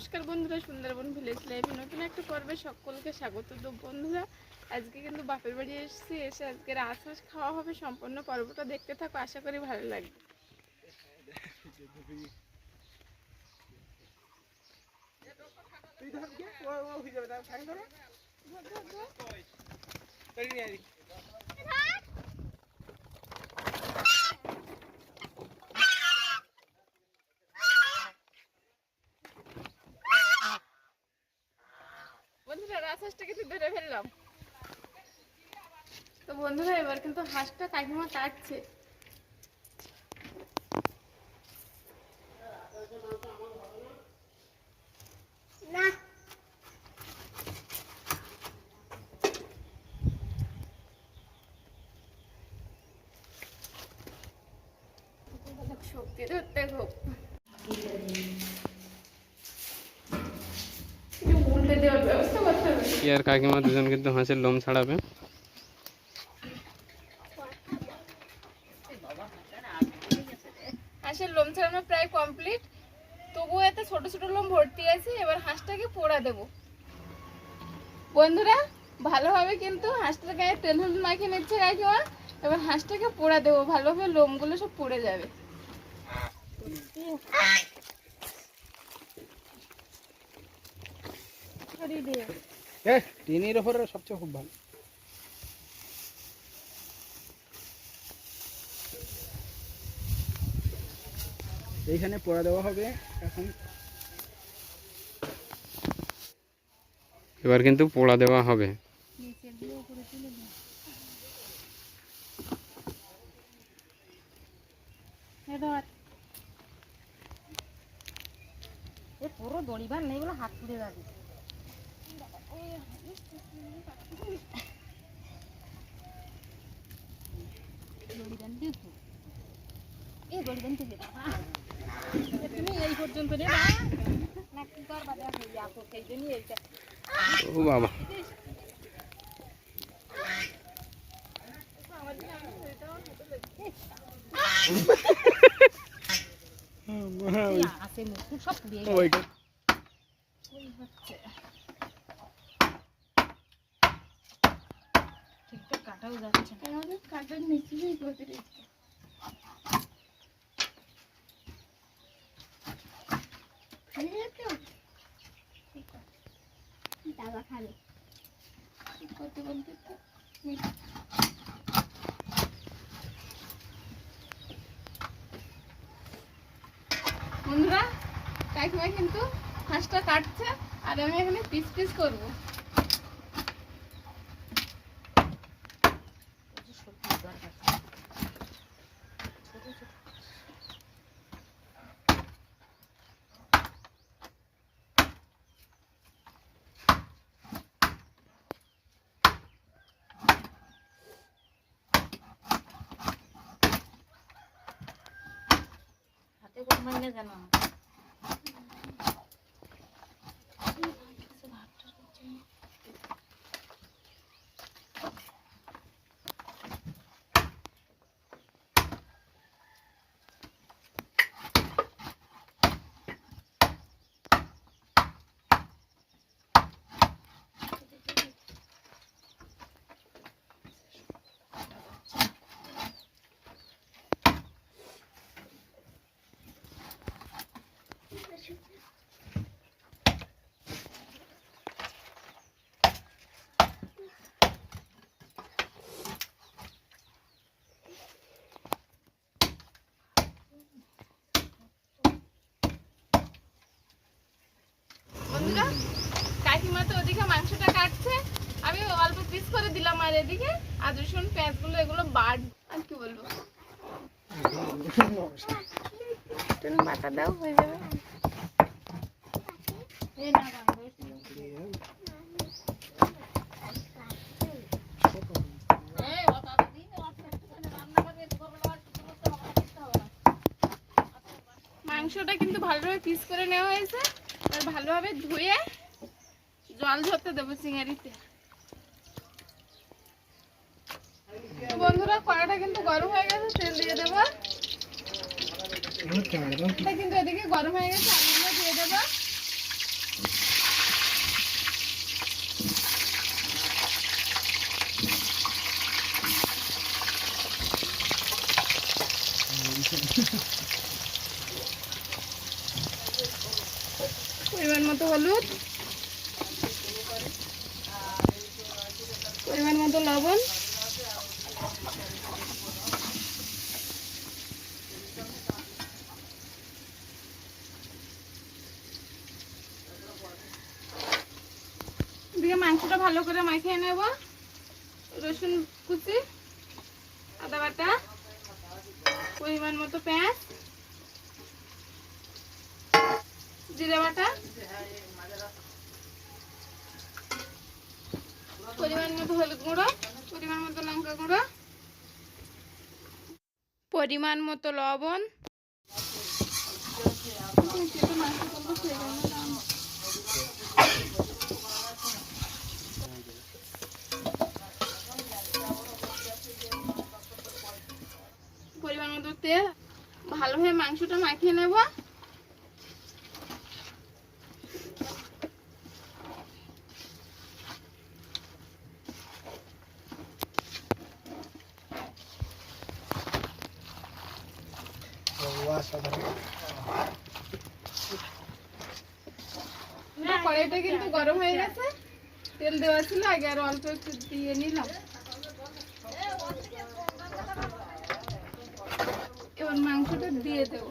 নমস্কার বন্ধুরা সুন্দরবন ভিলেজ লাইফে নতুন একটা পর্বে সকলকে স্বাগত। তো বন্ধুরা আজকে কিন্তু বাপের বাড়ি এসেছি এসে আজকে রাজহাঁস খাওয়া হবে সম্পূর্ণ পর্বটা দেখতে থাকো আশা করি ভালো লাগবে। বন্ধুরা রাজহাঁসটা কিন্তু ধরে ফেললাম। তো বন্ধুরা এবার কিন্তু হাঁসটা কাকিমা কাটছে। না শক্তি ধরতে খুব কিছু দেওয়ার ব্যবস্থা করতে হবে। কি আর কাকিমা দুজন কিন্তু হাঁসের লোম ছাড়াবে? হাঁসের লোম ছাড়ানো প্রায় কমপ্লিট তবুও এতে ছোট ছোট লোম ভর্তি আছে এবার হাঁসটাকে পোড়া দেব। বন্ধুরা ভালোভাবে কিন্তু হাঁসটার গায়ে তেল হলুদ মাখিয়ে নিচ্ছে কাকিমা। এবার হাঁসটাকে পোড়া দেবো ভালোভাবে লোমগুলো সব পড়ে যাবে। টিনের ওপরে সবচেয়ে খুব ভালো। এইখানে পড়া দেওয়া হবে এখন। এবার কিন্তু পোড়া দেওয়া হবে। পুরো দড়িবার নেই বলে হাত পুড়ে যাবে ও বাবা। ইয়া আছে মুখ দাবা খাবে। করতে বলতে বন্ধুরা, কাকিমা কিন্তু হাঁসটা কাটছে, আর আমি এখানে পিস পিস করব সত্যি দরকার ছোট ছোট হাতে করে মারলে জানো বন্ধুরা কাকিমা তো ওদিকে মাংসটা কাটছে আমি অল্প পিস করে দিলাম আর এদিকে আদা রসুন পেঁয়াজগুলো এগুলো বাদ। আর কি বলব? তুমি দাও হয়ে যাবে। মাংসটা কিন্তু ভালোভাবে পিস করে নেওয়া হয়েছে। আর ভালোভাবে ধুয়ে জল ঝরতে দেবো চিংড়িতে বন্ধুরা কড়াটা কিন্তু গরম হয়ে গেছে, তেল দিয়ে দেবো। এটা কিন্তু এদিকে গরম হয়ে গেছে আলুগুলো দিয়ে দেবো। পরিমাণ মতো হলুদ, পরিমাণ মতো লবণ। ভালো করে মাখিয়ে নেব। রসুন কুচি, আদা বাটা, পরিমাণ মতো পেঁয়াজ, জিরে বাটা, পরিমাণ মতো হলুদ গুঁড়ো, পরিমাণ মতো লঙ্কা গুঁড়ো, পরিমাণ মতো লবণ পরিমাণ মতো তেল ভালোভাবে মাখিয়ে নেব। কড়াইটা কিন্তু গরম হয়ে গেছে। তেল দেওয়া ছিল, আগে আর অল্প একটু দিয়ে নিলাম। এবার মাংসটা দিয়ে দেবো।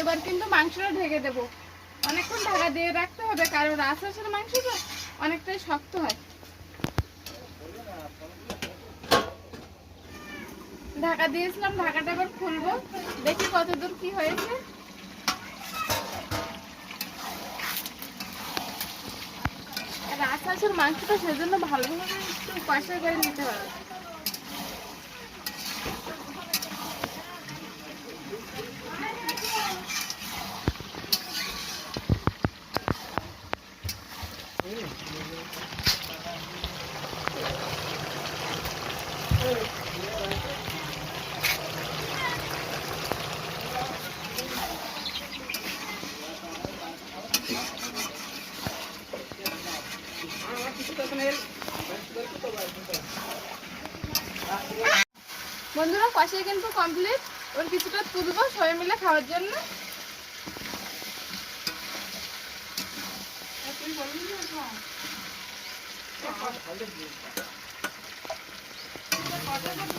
এবার কিন্তু মাংসটা ঢেকে দেবো। অনেকক্ষণ ঢাকা দিয়ে রাখতে হবে, কারণ রাজহাঁসের মাংস তো অনেকটাই শক্ত হয়। ঢাকা দিয়েছিলাম, ঢাকাটা এবার খুলবো। দেখি কতদূর কি হয়েছে। রাজহাঁসের মাংসটা সেজন্য ভালোভাবে একটু পাশে করে নিতে হবে বন্ধুরা কষাই কিন্তু কমপ্লিট ওর কিছুটা তুলবো সবাই মিলে খাওয়ার জন্য।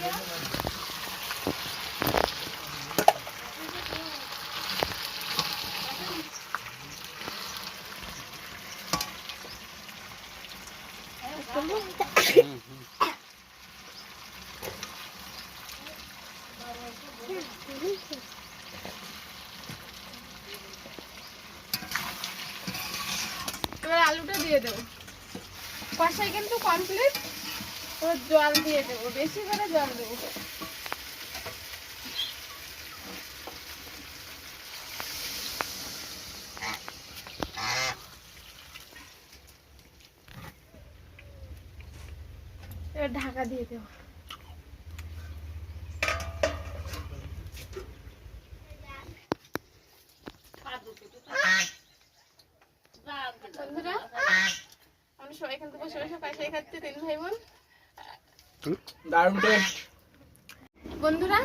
এবার দিয়ে দেবো। কষাই কিন্তু কমপ্লিট ওর জল দিয়ে দেবো, বেশি করে জল দেবো। ঢাকা দিয়ে দেবো বন্ধুরা আমরা সবাই কিন্তু বসে বসে পাশাই খাচ্ছে তিন ভাই বোন। দারুণ টেস্ট বন্ধুরা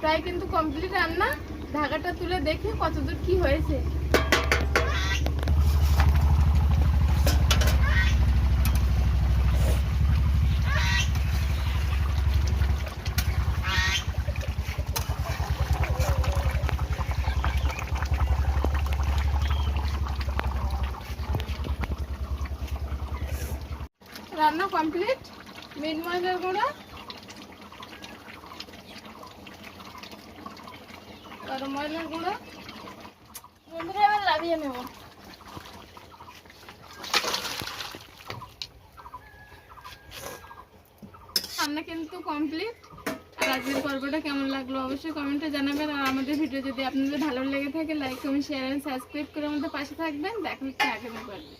প্রায় কিন্তু কমপ্লিট রান্না। ঢাকাটা তুলে দেখে কতদূর কি হয়েছে। কমপ্লিট মিট ময়দার গুঁড়া গরম ময়দার গুঁড়ো বন্ধুরা এবার লাভিয়ে নেব। রান্না কিন্তু কমপ্লিট আর আজকের পর্বটা কেমন লাগল অবশ্যই কমেন্টে জানাবেন। আর আমাদের ভিডিও যদি আপনাদের ভালো লেগে থাকে like comment share and subscribe করে আমাদের পাশে থাকবেন। দেখা হচ্ছে আগামী পর্বে।